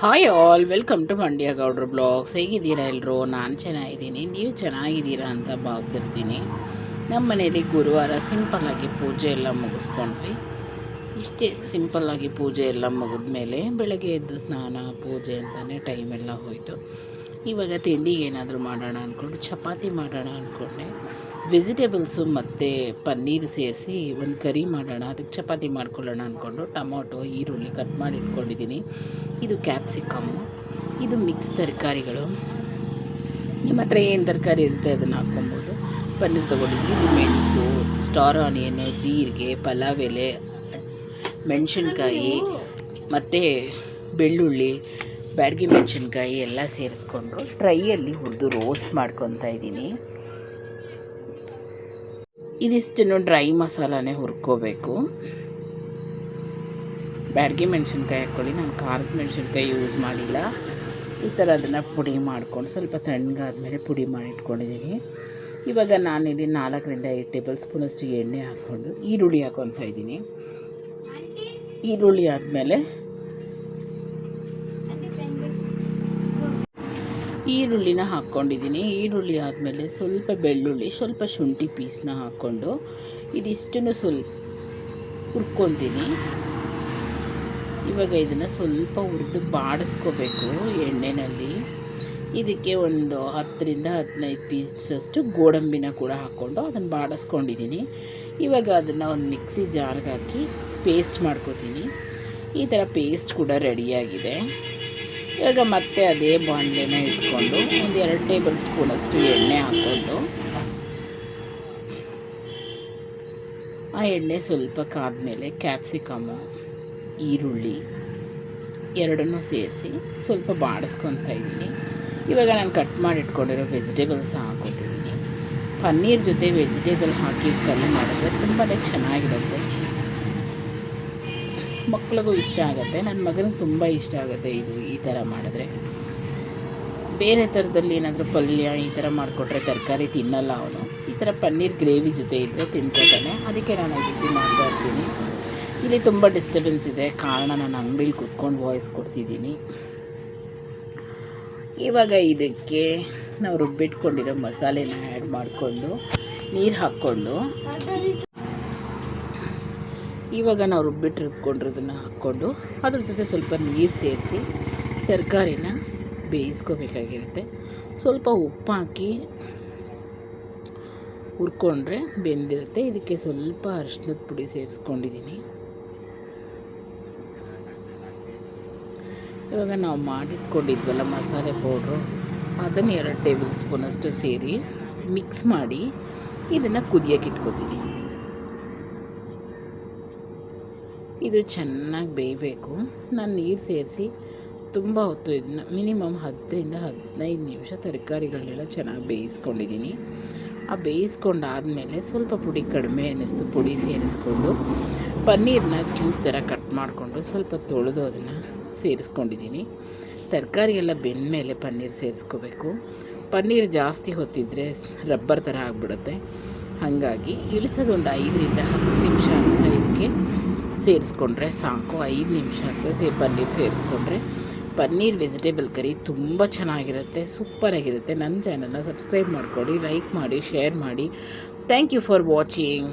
Hi all welcome to Mandya Gowdra blogs ಹೇಗಿದ್ದೀರಾ ಎಲ್ಲರೂ ನಾನು ಚೆನ್ನಾಗಿದ್ದೀನಿ. ನೀವು ಚೆನ್ನಾಗಿದ್ದೀರಾ ಅಂತ ಭಾವಿಸಿರ್ತೀನಿ. ನಮ್ಮ ಮನೇಲಿ ಗುರುವಾರ ಸಿಂಪಲ್ಲಾಗಿ ಪೂಜೆ ಎಲ್ಲ ಮುಗಿಸ್ಕೊಂಡ್ವಿ. ಇಷ್ಟೇ ಸಿಂಪಲ್ಲಾಗಿ ಪೂಜೆ ಎಲ್ಲ ಮುಗಿದ್ಮೇಲೆ ಬೆಳಗ್ಗೆ ಎದ್ದು ಸ್ನಾನ, ಪೂಜೆ ಅಂತಲೇ ಟೈಮೆಲ್ಲ ಹೋಯಿತು. ಇವಾಗ ತಿಂಡಿಗೆ ಏನಾದರೂ ಮಾಡೋಣ ಅಂದ್ಕೊಂಡು ಚಪಾತಿ ಮಾಡೋಣ ಅಂದ್ಕೊಂಡೆ ವೆಜಿಟೇಬಲ್ಸು ಮತ್ತು ಪನ್ನೀರ್ ಸೇರಿಸಿ ಒಂದು ಕರಿ ಮಾಡೋಣ, ಅದಕ್ಕೆ ಚಪಾತಿ ಮಾಡ್ಕೊಳ್ಳೋಣ ಅಂದ್ಕೊಂಡು ಟೊಮೊಟೊ, ಈರುಳ್ಳಿ ಕಟ್ ಮಾಡಿ ಇಟ್ಕೊಂಡಿದ್ದೀನಿ. ಇದು ಕ್ಯಾಪ್ಸಿಕಮ್ಮು. ಇದು ಮಿಕ್ಸ್ ತರಕಾರಿಗಳು. ನಿಮ್ಮ ಹತ್ರ ಏನು ತರಕಾರಿ ಇರುತ್ತೆ ಅದನ್ನು ಹಾಕ್ಕೊಬೋದು. ಪನ್ನೀರ್ ತೊಗೊಂಡಿದ್ದೀನಿ. ಇದು ಮೆಣಸು, ಸ್ಟಾರ್ ಆನಿಯನು, ಜೀರಿಗೆ, ಪಲಾವ್ ಎಲೆ, ಮೆಣಸಿನ್ಕಾಯಿ, ಮತ್ತು ಬೆಳ್ಳುಳ್ಳಿ ಬ್ಯಾಡಗಿ ಮೆಣಸಿನ್ಕಾಯಿ ಎಲ್ಲ ಸೇರಿಸ್ಕೊಂಡು ಡ್ರೈಯಲ್ಲಿ ಹುರಿದು ರೋಸ್ಟ್ ಮಾಡ್ಕೊತಾ ಇದ್ದೀನಿ. ಇದಿಷ್ಟನ್ನು ಡ್ರೈ ಮಸಾಲಾನೇ ಹುರ್ಕೋಬೇಕು. ಬ್ಯಾಡಗಿ ಮೆಣಸಿನ್ಕಾಯಿ ಹಾಕ್ಕೊಳ್ಳಿ. ನಾನು ಖಾರದ ಮೆಣಸಿನ್ಕಾಯಿ ಯೂಸ್ ಮಾಡಿಲ್ಲ. ಈ ಥರ ಅದನ್ನು ಪುಡಿ ಮಾಡ್ಕೊಂಡು ಸ್ವಲ್ಪ ತಣ್ಣಗಾದ್ಮೇಲೆ ಪುಡಿ ಮಾಡಿ ಇಟ್ಕೊಂಡಿದ್ದೀನಿ. ಇವಾಗ ನಾನಿಲ್ಲಿ ನಾಲ್ಕರಿಂದ ಐದು ಟೇಬಲ್ ಸ್ಪೂನಷ್ಟು ಎಣ್ಣೆ ಹಾಕ್ಕೊಂಡು ಈರುಳ್ಳಿ ಹಾಕ್ಕೊತಾ ಇದ್ದೀನಿ. ಈರುಳ್ಳಿ ಆದಮೇಲೆ ಈರುಳ್ಳಿನ ಹಾಕ್ಕೊಂಡಿದ್ದೀನಿ. ಈರುಳ್ಳಿ ಆದಮೇಲೆ ಸ್ವಲ್ಪ ಬೆಳ್ಳುಳ್ಳಿ, ಸ್ವಲ್ಪ ಶುಂಠಿ ಪೀಸ್ನ ಹಾಕ್ಕೊಂಡು ಇದಿಷ್ಟನ್ನು ಸ್ವಲ್ಪ ಹುರ್ಕೊತೀನಿ. ಇವಾಗ ಇದನ್ನು ಸ್ವಲ್ಪ ಹುರಿದು ಬಾಡಿಸ್ಕೋಬೇಕು ಎಣ್ಣೆಯಲ್ಲಿ ಇದಕ್ಕೆ ಒಂದು ಹತ್ತರಿಂದ ಹದಿನೈದು ಪೀಸಷ್ಟು ಗೋಡಂಬಿನ ಕೂಡ ಹಾಕ್ಕೊಂಡು ಅದನ್ನು ಬಾಡಿಸ್ಕೊಂಡಿದ್ದೀನಿ. ಇವಾಗ ಅದನ್ನು ಒಂದು ಮಿಕ್ಸಿ ಜಾರ್ಗೆ ಹಾಕಿ ಪೇಸ್ಟ್ ಮಾಡ್ಕೋತೀನಿ. ಈ ಥರ ಪೇಸ್ಟ್ ಕೂಡ ರೆಡಿಯಾಗಿದೆ. ಇವಾಗ ಮತ್ತೆ ಅದೇ ಬಾಣಲೆನ ಇಟ್ಕೊಂಡು ಒಂದು ಎರಡು ಟೇಬಲ್ ಸ್ಪೂನಷ್ಟು ಎಣ್ಣೆ ಹಾಕ್ಕೊಂಡು ಆ ಎಣ್ಣೆ ಸ್ವಲ್ಪ ಕಾದ್ಮೇಲೆ ಕ್ಯಾಪ್ಸಿಕಮ್, ಈರುಳ್ಳಿ ಎರಡನ್ನೂ ಸೇರಿಸಿ ಸ್ವಲ್ಪ ಬಾಡಿಸ್ಕೊತಾ ಇದ್ದೀನಿ. ಇವಾಗ ನಾನು ಕಟ್ ಮಾಡಿಟ್ಕೊಂಡಿರೋ ವೆಜಿಟೇಬಲ್ಸ್ ಹಾಕೋತಿದ್ದೀನಿ. ಪನ್ನೀರ್ ಜೊತೆ ವೆಜಿಟೇಬಲ್ ಹಾಕಿ ಕಲ್ಲು ಮಾಡಿದ್ರೆ ತುಂಬಾ ಚೆನ್ನಾಗಿರುತ್ತೆ. ಮಕ್ಳಿಗೂ ಇಷ್ಟ ಆಗುತ್ತೆ ನನ್ನ ಮಗನಿಗೆ ತುಂಬ ಇಷ್ಟ ಆಗುತ್ತೆ ಇದು ಈ ಥರ ಮಾಡಿದ್ರೆ. ಬೇರೆ ಥರದಲ್ಲಿ ಏನಾದರೂ ಪಲ್ಯ ಈ ಥರ ಮಾಡಿಕೊಟ್ರೆ ತರಕಾರಿ ತಿನ್ನಲ್ಲ ಅವನು. ಈ ಥರ ಪನ್ನೀರ್ ಗ್ರೇವಿ ಜೊತೆ ಇದ್ದರೆ ತಿನ್ಕೋತಾನೆ. ಅದಕ್ಕೆ ನಾನು ಈ ರೀತಿ ಮಾಡ್ತಾ ಇರ್ತೀನಿ. ಇಲ್ಲಿ ತುಂಬ ಡಿಸ್ಟರ್ಬೆನ್ಸ್ ಇದೆ. ಕಾರಣ ನಾನು ಅಂಗಡಿಲಿ ಕೂತ್ಕೊಂಡು ವಾಯ್ಸ್ ಕೊಡ್ತಿದ್ದೀನಿ. ಇವಾಗ ಇದಕ್ಕೆ ನಾವು ರುಬ್ಬಿಟ್ಕೊಂಡಿರೋ ಮಸಾಲೆನ ಆ್ಯಡ್ ಮಾಡಿಕೊಂಡು, ನೀರು ಹಾಕ್ಕೊಂಡು ಇವಾಗ ನಾವು ರುಬ್ಬಿಟ್ಟು ರುಬ್ಕೊಂಡಿರೋದನ್ನು ಹಾಕ್ಕೊಂಡು, ಅದ್ರ ಜೊತೆ ಸ್ವಲ್ಪ ನೀರು ಸೇರಿಸಿ ತರಕಾರಿನ ಬೇಯಿಸ್ಕೋಬೇಕಾಗಿರುತ್ತೆ. ಸ್ವಲ್ಪ ಉಪ್ಪು ಹಾಕಿ ಹುರ್ಕೊಂಡ್ರೆ ಬೆಂದಿರುತ್ತೆ. ಇದಕ್ಕೆ ಸ್ವಲ್ಪ ಅರಿಶಿನದ ಪುಡಿ ಸೇರಿಸ್ಕೊಂಡಿದ್ದೀನಿ ಇವಾಗ ನಾವು ಮಾಡಿಟ್ಕೊಂಡಿದ್ವಲ್ಲ ಮಸಾಲೆ ಪೌಡ್ರು, ಅದನ್ನು ಎರಡು ಟೇಬಲ್ ಸ್ಪೂನಷ್ಟು ಸೇರಿ ಮಿಕ್ಸ್ ಮಾಡಿ ಇದನ್ನು ಕುದಿಯೋಕೆ ಇಟ್ಕೋತೀನಿ. ಇದು ಚೆನ್ನಾಗಿ ಬೇಯಬೇಕು. ನಾನು ನೀರು ಸೇರಿಸಿ ತುಂಬ ಹೊತ್ತು ಇದನ್ನು ಮಿನಿಮಮ್ ಹತ್ತರಿಂದ ಹದಿನೈದು ನಿಮಿಷ ತರಕಾರಿಗಳನ್ನೆಲ್ಲ ಚೆನ್ನಾಗಿ ಬೇಯಿಸ್ಕೊಂಡಿದ್ದೀನಿ ಆ ಬೇಯಿಸ್ಕೊಂಡಾದಮೇಲೆ ಸ್ವಲ್ಪ ಪುಡಿ ಕಡಿಮೆ ಅನ್ನಿಸ್ತು ಪುಡಿ ಸೇರಿಸ್ಕೊಂಡು ಪನ್ನೀರನ್ನ ಕ್ಯೂಬ್ ಥರ ಕಟ್ ಮಾಡಿಕೊಂಡು ಸ್ವಲ್ಪ ತೊಳೆದು ಅದನ್ನು ಸೇರಿಸ್ಕೊಂಡಿದ್ದೀನಿ ತರಕಾರಿ ಎಲ್ಲ ಬೆಂದ ಮೇಲೆ ಪನ್ನೀರ್ ಸೇರಿಸ್ಕೋಬೇಕು. ಪನ್ನೀರ್ ಜಾಸ್ತಿ ಹೊತ್ತಿದ್ರೆ ರಬ್ಬರ್ ಥರ ಆಗಿಬಿಡುತ್ತೆ. ಹಾಗಾಗಿ ಇಳಿಸೋದು ಒಂದು ಐದರಿಂದ ಹತ್ತು ನಿಮಿಷ ಅಂತ ಇದಕ್ಕೆ ಸೇರಿಸ್ಕೊಂಡ್ರೆ ಸಾಕು, ಐದು ನಿಮಿಷ ಅಂತ ಸೇ, ಪನ್ನೀರ್ ಸೇರಿಸ್ಕೊಂಡ್ರೆ ಪನ್ನೀರ್ ವೆಜಿಟೇಬಲ್ ಕರಿ ತುಂಬ ಚೆನ್ನಾಗಿರುತ್ತೆ ಸೂಪರಾಗಿರುತ್ತೆ ನನ್ನ ಚಾನಲ್ನ ಸಬ್ಸ್ಕ್ರೈಬ್ ಮಾಡಿಕೊಡಿ ಲೈಕ್ ಮಾಡಿ ಶೇರ್ ಮಾಡಿ. Thank you for watching